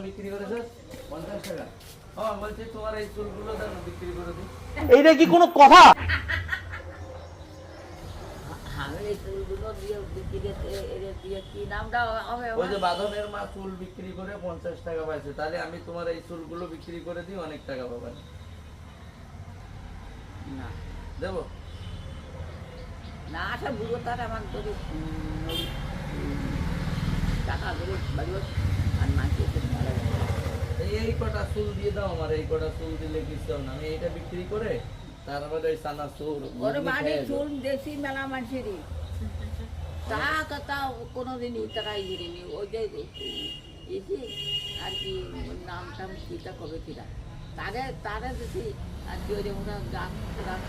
বিক্রি করেছ? পঞ্চাশ টাকা। বলছি তোমার এই চুলগুলো বিক্রি করে দিই। এইটা কি কোনো কথা? আমি এই চুলগুলো দিয়ে বিক্রি এ- দিয়ে কি নামটা হবে? ওই যে বাঁধনের মা চুল বিক্রি করে পঞ্চাশ টাকা পাইছে তাহলে আমি তোমার এই চুলগুলো বিক্রি করে দিই অনেক টাকা না। দেবো? না আসা বুঝো তার আমার টাকা ধরে আর মাঝে এই কটা চুল দিয়ে দাও আমার এই কটা চুল দিলে কিছু না। আমি এইটা বিক্রি করে তারপরে ওই সানা চুল ওর বাড়ি চুল দেশি মেলা মানুষেরই। তা কোনোদিনই টাকাই দিলেনি। ওই যে আর কি নাম টাম কিটা কবে কিটা তারে তারে দেখি আর কি ওই যে ওরা গান গান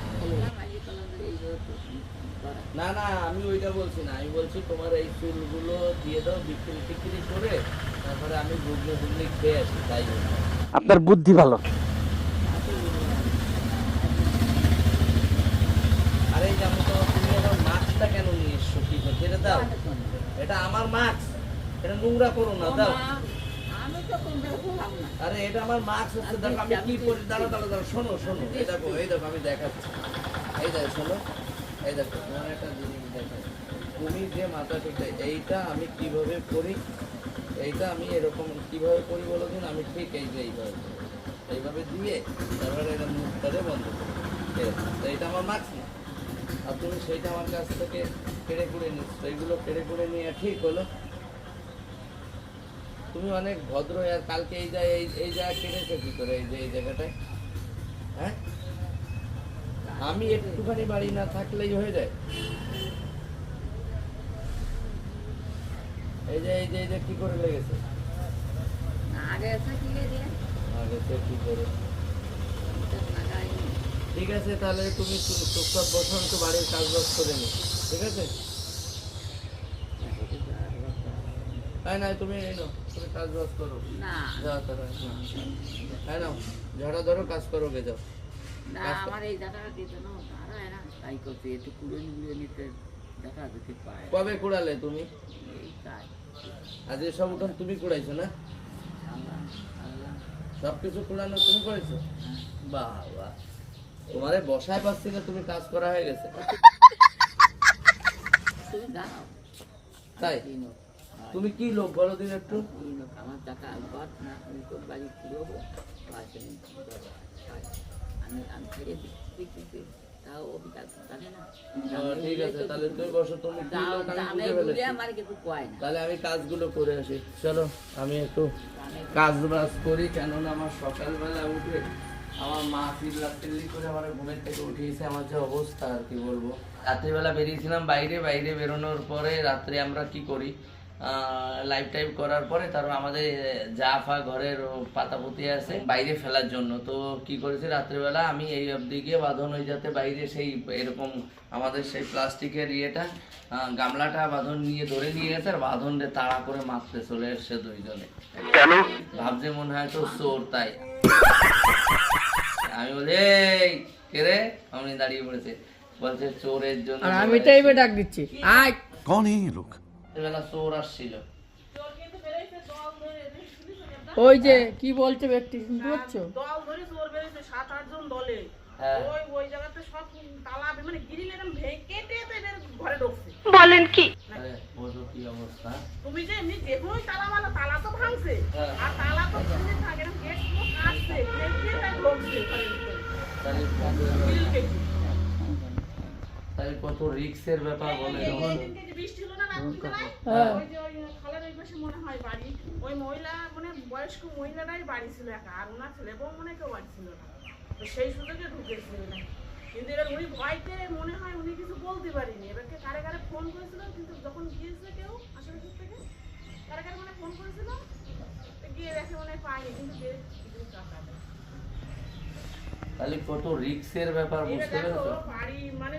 মাঝে কলম এইভাবে তো করা। না না আমি ওইটা বলছি না। আমি বলছি তোমার এই চুলগুলো দিয়ে দাও বিক্রি টিক্রি করে তারপরে আমি ঘুগনি ঘুগনি খেয়ে আসি তাই। আপনার বুদ্ধি ভালো। আরে যেমন তো তুমি আমার মাস্কটা কেন নিয়ে এসছো? কি করছে এটা দাও। এটা আমার মাস্ক। এটা নোংরা করো না দাও আমি তো কোন জায়গায় বললাম না আরে, এটা আমার মাস্ক হচ্ছে, দেখো আমি কি করি দাঁড়া দাঁড়া দাঁড়া শোনো শোনো, এই দেখো এই দেখো, আমি দেখাচ্ছি। এই দেখো, শোনো, এই দেখো, তোমার একটা জিনিস দেখো তুমি যে মাথা ঠিক এইটা আমি কীভাবে করি এইটা আমি এরকম কীভাবে করি বলো দিন? আমি ঠিক এই যে এইভাবে এইভাবে দিয়ে তারপরে এটা মুখটারে বন্ধ করি। এইটা আমার মাস্ক না। আর তুমি সেইটা আমার কাছ থেকে কেড়ে কুড়ে নিচ্ছ। এইগুলো কেড়ে কুড়ে নিয়ে ঠিক হলো। তুমি অনেক ভদ্র আর কালকে এই জায়গায় এই এই জায়গা কেটেছো কি করে এই যে এই জায়গাটায়? হ্যাঁ? আমি একটুখানি বাড়ি না থাকলেই হয়ে যায়। এই যে এই যে এই যে কি করে লেগেছে? না আগে এসে কি দিয়ে আগে সে কি করে? ঠিক আছে তাহলে তুমি চুপ- চুপচাপ বসো তো বাড়ির কাজ বাজ করে নি ঠিক আছে? তাই না তুমি এই নাও তুমি কাজ বাজ করো। না। যাও তাহলে হ্যাঁ নাও ঝাড়া ধরো কাজ করো গে যাও। না আমার এই জায়গাটা দিতে না তারা তাই করছে একটু কুড়ে নিয়ে নিতে দেখা যেতে কবে কুড়ালে তুমি? এই তাই আজ সব উঠান তুমি কুড়াইছো না? সব কিছু কুড়ানো তুমি করেছ? বাহ বাহ তোমারে বসায় পাচ্ছি না তুমি কাজ করা হয়ে গেছে। তাই? তুমি কি লোক বলো দিন একটু? আমার টাকা না বাড়ি আমি আমি ছেড়ে তাও অভিযোগ জানে না। ঠিক আছে তুমি বসো তুমি তাহলে আমি কাজগুলো করে আসি। চলো আমি একটু কাজ বাজ করি কেননা আমার সকালবেলা উঠে আমার মা চিল্লা চিল্লি করে আমার ঘুমের থেকে উঠিয়েছে। আমার যে অবস্থা আর কি বলব। রাত্রিবেলা বেরিয়েছিলাম বাইরে বাইরে বেরোনোর পরে রাত্রে আমরা কি করি? লাইভ টাইপ করার পরে তারপর আমাদের যা ফা ঘরের পাতাপুতি আছে বাইরে ফেলার জন্য। তো কি করেছে রাত্রেবেলা আমি এই অবধি গিয়ে বাঁধন হয়ে যাতে বাইরে সেই এরকম আমাদের সেই প্লাস্টিকের ইয়েটা গামলাটা বাঁধন নিয়ে ধরে নিয়ে গেছে আর বাঁধনটা তাড়া করে মারতে চলে এসছে দুইজনে। ভাবছে মনে হয় তো চোর তাই। আমি বলি এই কেরে আমি দাঁড়িয়ে পড়েছে। বলছে চোরের জন্য আমি টাইমে ডাক দিচ্ছি। আয়। কোন এই লোক? বেলা চোর আসছিল। ওই যে কি বলছে ব্যক্তি শুনতে পাচ্ছ? দল ধরে চোর বেরিয়েছে সাত আটজন দলে। হ্যাঁ। ওই ওই জায়গাতে সব তালা মানে গিরিল এরকম ভেঙে এদের ঘরে ঢুকছে। আরে, বোঝো কি অবস্থা? তুমি যে এমনি দেখো তালা মালা তালা তো ভাঙছে। হ্যাঁ। আর তালা তো খুলে থাকে এরকম গেটগুলো কাটছে কেটে তাই ঢুকছে। তাহলে কত-। রিক্সের ব্যাপার বলে। যখন বৃষ্টি হলো না হ্যাঁ। ওই যে ওই খালের ওই পাশে মনে হয় বাড়ি। ওই মহিলা মানে বয়স্ক মহিলারাই বাড়ি ছিল একা আর ওনার ছেলে বউ মনে কেউ বাড়ি ছিল না। তো সেই সুযোগে ঢুকেছিল না। কিন্তু এবার উনি ভয়তে মনে হয় উনি কিছু বলতে পারেনি। এবারকে কারে কারে ফোন করেছিল কিন্তু যখন গিয়েছে কেউ আশেপাশের থেকে কারে কারে মানে ফোন করেছিল? গিয়ে দেখে মনে হয় পায়নি কিন্তু বেশ টাকা। দেয়। তাহলে কত রিক্সের ব্যাপার বুঝতে পেরেছ? মানে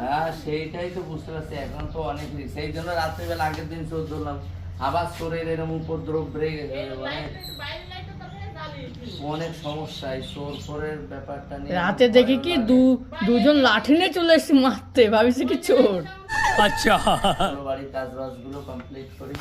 হ্যাঁ সেইটাই তো বুঝতে পারছি এখন তো অনেক রিস্ক সেই জন্য রাত্রিবেলা আগের দিন চোর ধরলাম। আবার চোরের এরকম উপদ্রব মানে অনেক সমস্যা এই চোর ফোরের ব্যাপারটা নিয়ে রাতে দেখি কি দু দুজন লাঠি নিয়ে চলে এসেছে মারতে ভাবিছি কি চোর? আচ্ছা বাড়ির কাজ বাজগুলো কমপ্লিট করি।